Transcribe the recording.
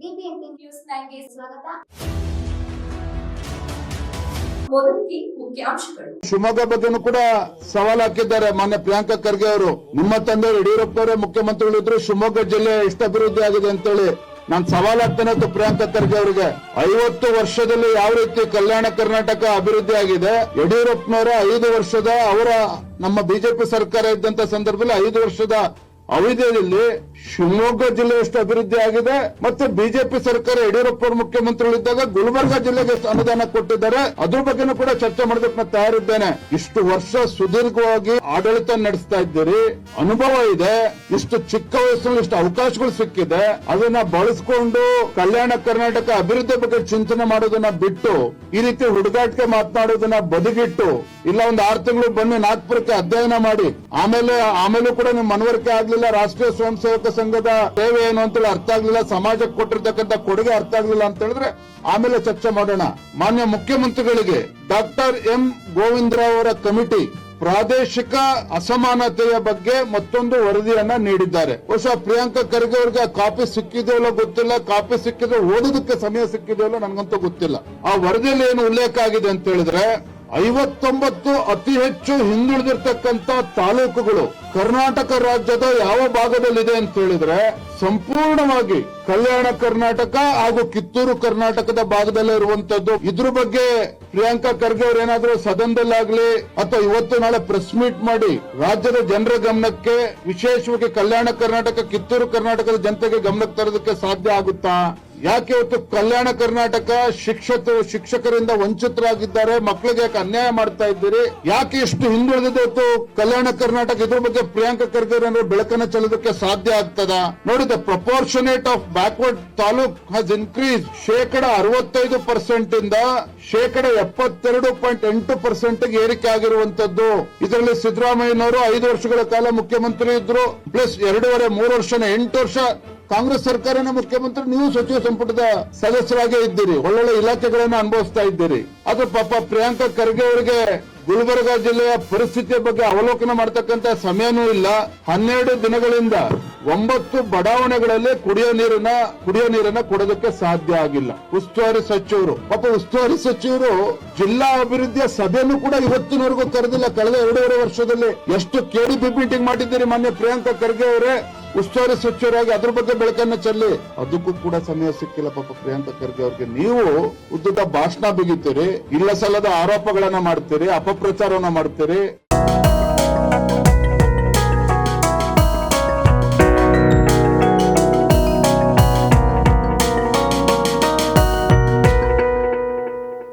News ಸ್ವಾಗತ. ಶಿವಮೊಗ್ಗ ಬಗ್ಗೆನೂ ಕೂಡ ಸವಾಲ್ ಹಾಕಿದ್ದಾರೆ ಮಾನ್ಯ ಪ್ರಿಯಾಂಕಾ ಖರ್ಗೆ ಅವರು. ನಿಮ್ಮ ತಂದೆ ಯಡಿಯೂರಪ್ಪ ಅವರೇ ಮುಖ್ಯಮಂತ್ರಿಗಳಿದ್ರು ಶಿವಮೊಗ್ಗ ಜಿಲ್ಲೆ ಎಷ್ಟು ಅಭಿವೃದ್ಧಿ ಆಗಿದೆ ಅಂತೇಳಿ ನಾನು ಸವಾಲ್ ಹಾಕ್ತೇನೆ ಅಂತ ಪ್ರಿಯಾಂಕಾ ಖರ್ಗೆ ಅವರಿಗೆ. ಐವತ್ತು ವರ್ಷದಲ್ಲಿ ಯಾವ ರೀತಿ ಕಲ್ಯಾಣ ಕರ್ನಾಟಕ ಅಭಿವೃದ್ಧಿ ಆಗಿದೆ? ಯಡಿಯೂರಪ್ಪನವರ ಐದು ವರ್ಷದ, ಅವರ ನಮ್ಮ ಬಿಜೆಪಿ ಸರ್ಕಾರ ಇದ್ದಂತ ಸಂದರ್ಭದಲ್ಲಿ ಐದು ವರ್ಷದ ಅವಧಿಯಲ್ಲಿ ಶಿವಮೊಗ್ಗ ಜಿಲ್ಲೆ ಎಷ್ಟು ಅಭಿವೃದ್ಧಿ ಆಗಿದೆ ಮತ್ತೆ ಬಿಜೆಪಿ ಸರ್ಕಾರ ಯಡಿಯೂರಪ್ಪ ಮುಖ್ಯಮಂತ್ರಿಗಳಿದ್ದಾಗ ಗುಲ್ಬರ್ಗ ಜಿಲ್ಲೆಗೆ ಅನುದಾನ ಕೊಟ್ಟಿದ್ದಾರೆ. ಅದ್ರ ಬಗ್ಗೆನೂ ಕೂಡ ಚರ್ಚೆ ಮಾಡೋದಕ್ಕೆ ನಾನು ತಯಾರಿದ್ದೇನೆ. ಇಷ್ಟು ವರ್ಷ ಸುದೀರ್ಘವಾಗಿ ಆಡಳಿತ ನಡೆಸ್ತಾ ಇದ್ದೀರಿ. ಅನುಭವ ಇದೆ. ಇಷ್ಟು ಚಿಕ್ಕ ವಯಸ್ಸಲ್ಲಿ ಇಷ್ಟು ಅವಕಾಶಗಳು ಸಿಕ್ಕಿದೆ. ಅದನ್ನ ಬಳಸ್ಕೊಂಡು ಕಲ್ಯಾಣ ಕರ್ನಾಟಕ ಅಭಿವೃದ್ಧಿ ಬಗ್ಗೆ ಚಿಂತನೆ ಮಾಡೋದನ್ನ ಬಿಟ್ಟು ಈ ರೀತಿ ಹುಡುಗಾಟಕ್ಕೆ ಮಾತನಾಡೋದನ್ನ ಬದಿಗಿಟ್ಟು ಇಲ್ಲ, ಒಂದು ಆರು ತಿಂಗಳು ಬನ್ನಿ, ನಾಗ್ಪುರಕ್ಕೆ ಅಧ್ಯಯನ ಮಾಡಿ. ಆಮೇಲೆ, ಆಮೇಲೂ ಕೂಡ ನಿಮ್ ಮನವರಿಕೆ ಆಗ್ಲಿಲ್ಲ, ರಾಷ್ಟ್ರೀಯ ಸ್ವಯಂ ಸೇವಕ ಸಂಘದ ಸೇವೆ ಏನು ಅಂತೇಳಿ ಅರ್ಥ ಆಗ್ಲಿಲ್ಲ, ಸಮಾಜಕ್ಕೆ ಕೊಟ್ಟಿರ್ತಕ್ಕಂಥ ಕೊಡುಗೆ ಅರ್ಥ ಆಗ್ಲಿಲ್ಲ ಅಂತ ಹೇಳಿದ್ರೆ ಆಮೇಲೆ ಚರ್ಚೆ ಮಾಡೋಣ. ಮಾನ್ಯ ಮುಖ್ಯಮಂತ್ರಿಗಳಿಗೆ ಡಾಕ್ಟರ್ ಎಂ ಗೋವಿಂದರಾವ್ ಅವರ ಕಮಿಟಿ ಪ್ರಾದೇಶಿಕ ಅಸಮಾನತೆಯ ಬಗ್ಗೆ ಮತ್ತೊಂದು ವರದಿಯನ್ನ ನೀಡಿದ್ದಾರೆ. ಬಹುಶಃ ಪ್ರಿಯಾಂಕಾ ಖರ್ಗೆ ಕಾಪಿ ಸಿಕ್ಕಿದೆಯಲ್ಲೋ ಗೊತ್ತಿಲ್ಲ, ಕಾಪಿ ಸಿಕ್ಕಿದ್ರೆ ಓದೋದಕ್ಕೆ ಸಮಯ ಸಿಕ್ಕಿದೆಯೋ ನನಗಂತೂ ನನ್ಗಂತೂ ಗೊತ್ತಿಲ್ಲ. ಆ ವರದಿಯಲ್ಲಿ ಏನು ಉಲ್ಲೇಖ ಆಗಿದೆ ಅಂತ ಹೇಳಿದ್ರೆ ಐವತ್ತೊಂಬತ್ತು ಅತಿ ಹೆಚ್ಚು ಹಿಂದುಳಿದಿರ್ತಕ್ಕಂತ ತಾಲೂಕುಗಳು ಕರ್ನಾಟಕ ರಾಜ್ಯದ ಯಾವ ಭಾಗದಲ್ಲಿದೆ ಅಂತ ಹೇಳಿದ್ರೆ ಸಂಪೂರ್ಣವಾಗಿ ಕಲ್ಯಾಣ ಕರ್ನಾಟಕ ಹಾಗೂ ಕಿತ್ತೂರು ಕರ್ನಾಟಕದ ಭಾಗದಲ್ಲೇ ಇರುವಂತದ್ದು. ಇದ್ರ ಬಗ್ಗೆ ಪ್ರಿಯಾಂಕಾ ಖರ್ಗೆ ಅವ್ರು ಏನಾದ್ರೂ ಸದನದಲ್ಲಾಗ್ಲಿ ಅಥವಾ ಇವತ್ತು ನಾಳೆ ಪ್ರೆಸ್ ಮೀಟ್ ಮಾಡಿ ರಾಜ್ಯದ ಜನರ ಗಮನಕ್ಕೆ ವಿಶೇಷವಾಗಿ ಕಲ್ಯಾಣ ಕರ್ನಾಟಕ, ಕಿತ್ತೂರು ಕರ್ನಾಟಕದ ಜನತೆಗೆ ಗಮನಕ್ಕೆ ತರೋದಕ್ಕೆ ಸಾಧ್ಯ ಆಗುತ್ತಾ? ಯಾಕೆ ಇವತ್ತು ಕಲ್ಯಾಣ ಕರ್ನಾಟಕ ಶಿಕ್ಷಕ ಶಿಕ್ಷಕರಿಂದ ವಂಚಿತರಾಗಿದ್ದಾರೆ ಮಕ್ಕಳಿಗೆ ಯಾಕೆ ಅನ್ಯಾಯ ಮಾಡ್ತಾ ಇದ್ದೀರಿ? ಯಾಕೆ ಇಷ್ಟು ಹಿಂದುಳಿದಿದೆ ಇವತ್ತು ಕಲ್ಯಾಣ ಕರ್ನಾಟಕ ಇದ್ರ ಬಗ್ಗೆ ಪ್ರಿಯಾಂಕಾ ಖರ್ಗೆ ಅಂದ್ರೆ ಬೆಳಕನ್ನ ಚೆಲ್ಲೋದಕ್ಕೆ ಸಾಧ್ಯ ಆಗ್ತದ? ನೋಡಿ the proportionate of backward taluk has increase ಶೇಕಡ ಅರವತ್ತೈದು ಪರ್ಸೆಂಟ್ ಇಂದ ಶೇಕಡ ಎಪ್ಪತ್ತೆರಡು ಪಾಯಿಂಟ್ ಎಂಟು ಪರ್ಸೆಂಟ್ ಏರಿಕೆ ಆಗಿರುವಂತದ್ದು ಇದರಲ್ಲಿ ಸಿದ್ದರಾಮಯ್ಯನವರು ಐದು ವರ್ಷಗಳ ಕಾಲ ಮುಖ್ಯಮಂತ್ರಿ ಇದ್ರು ಪ್ಲಸ್ ಎರಡೂವರೆ, ಮೂರು ವರ್ಷನ ಎಂಟು ವರ್ಷ ಕಾಂಗ್ರೆಸ್ ಸರ್ಕಾರನ ಮುಖ್ಯಮಂತ್ರಿ, ನೀವು ಸಚಿವ ಸಂಪುಟದ ಸದಸ್ಯರಾಗೇ ಇದ್ದೀರಿ. ಒಳ್ಳೊಳ್ಳೆ ಇಲಾಖೆಗಳನ್ನ ಅನುಭವಿಸ್ತಾ ಇದ್ದೀರಿ. ಅದು ಪಾಪ ಪ್ರಿಯಾಂಕಾ ಖರ್ಗೆ ಅವರಿಗೆ ಗುಲ್ಬರ್ಗಾ ಜಿಲ್ಲೆಯ ಪರಿಸ್ಥಿತಿಯ ಬಗ್ಗೆ ಅವಲೋಕನ ಮಾಡತಕ್ಕಂತ ಸಮಯನೂ ಇಲ್ಲ. ಹನ್ನೆರಡು ದಿನಗಳಿಂದ ಒಂಬತ್ತು ಬಡಾವಣೆಗಳಲ್ಲಿ ಕುಡಿಯೋ ನೀರನ್ನ ಕುಡಿಯೋ ನೀರನ್ನ ಕೊಡೋದಕ್ಕೆ ಸಾಧ್ಯ ಆಗಿಲ್ಲ. ಉಸ್ತುವಾರಿ ಸಚಿವರು, ಪಾಪ ಉಸ್ತುವಾರಿ ಸಚಿವರು ಜಿಲ್ಲಾ ಅಭಿವೃದ್ಧಿಯ ಸಭೆನೂ ಕೂಡ ಇವತ್ತಿನವರೆಗೂ ಕರೆದಿಲ್ಲ ಕಳೆದ ಎರಡೂವರೆ ವರ್ಷದಲ್ಲಿ ಎಷ್ಟು ಕೆಡಿಪಿ ಮೀಟಿಂಗ್ ಮಾಡಿದ್ದೀರಿ ಮಾನ್ಯ ಪ್ರಿಯಾಂಕಾ ಖರ್ಗೆ ಅವರೇ. ಉಸ್ತುವಾರಿ ಸಚಿವರಾಗಿ ಅದ್ರ ಬಗ್ಗೆ ಬೆಳಕನ್ನ ಚೆಲ್ಲಿ. ಅದಕ್ಕೂ ಕೂಡ ಸಮಯ ಸಿಕ್ಕಿಲ್ಲ ಪಾಪ ಪ್ರಿಯಾಂಕ ಖರ್ಗೆ ಅವ್ರಿಗೆ. ನೀವು ಉದ್ದದ ಭಾಷಣ ಬಿಗಿತೀರಿ. ಇಲ್ಲ ಸಲ್ಲದ ಆರೋಪಗಳನ್ನ ಮಾಡ್ತೀರಿ, ಅಪಪ್ರಚಾರವನ್ನ ಮಾಡ್ತೀರಿ.